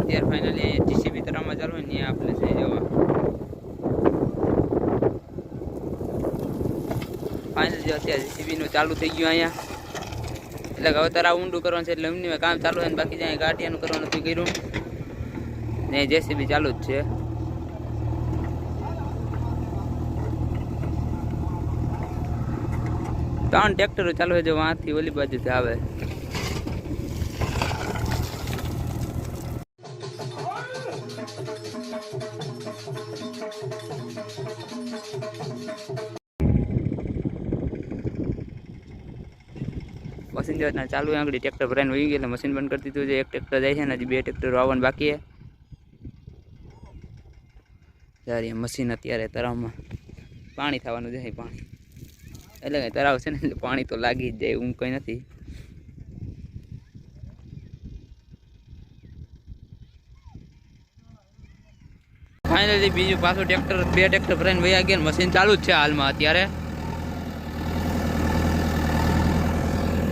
અત્યારે finally JCB તરામાં ચાલુ ને ત્યાં આપણે થઈ જવા. ફાઇનલ જો અત્યારે જીસીબી નું ચાલુ થઈ ગયું અહીંયા. એટલે હવે તારા ઊંડું કરવાનું છે એટલે એમની કામ ચાલુ છે બાકી જ્યાં ગાંઠિયાનું કરવાનું નથી કર્યું. ને જેસીબી ચાલુ જ છે. ત્રણ ટ્રેક્ટરો ચાલુ હોય જો વાંથી ઓલી બાજુથી આવે. મશીન જો ચાલુ આંગળી ટ્રેક્ટર ભરાઈને વહી ગયું એટલે મશીન બંધ કરી દીધું છે, એક ટ્રેક્ટર જાય છે ને હજી બે ટ્રેક્ટર આવવાનું બાકી છે. જ્યારે મશીન અત્યારે તળાવમાં પાણી થવાનું છે પાણી. એટલે કંઈ તળાવ છે ને પાણી તો લાગી જ જાય એવું કંઈ નથી. ફાઇનલી બીજું પાછું ટ્રેક્ટર બે ટ્રેક્ટર ભરાઈને વયા ગયા મશીન ચાલુ જ છે હાલમાં અત્યારે.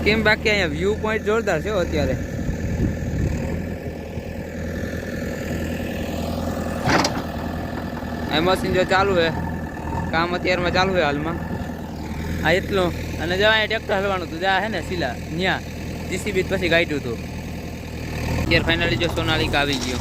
કેમ બાકી અહીંયા વ્યૂ પોઈન્ટ જોરદાર છે અત્યારે. આ મશીન જો ચાલુ છે, કામ અત્યારમાં ચાલુ છે હાલમાં. આ એટલું. અને જો અહીંયા ટ્રેક્ટર હલવાનું હતું જ્યાં હે ને સિલા ત્યાં જીસીબી પછી ગાઈડ્યું હતું. અત્યારે ફાઇનલી જો સોનાલિકા આવી ગયો.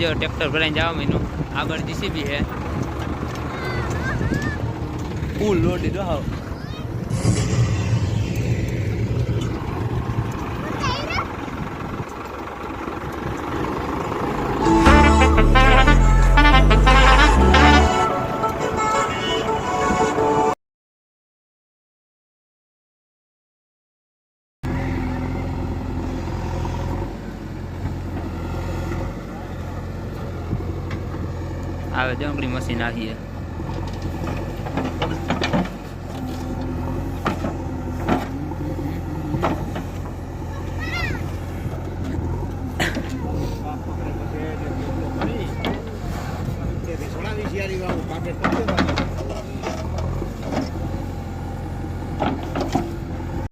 જો ટ્રેક્ટર ભરાઈને જવા મહિનો આગળ જીસીબી છે. ફૂલ લોડ લીધો હાવ આવે જંગલી મશીન આવી છે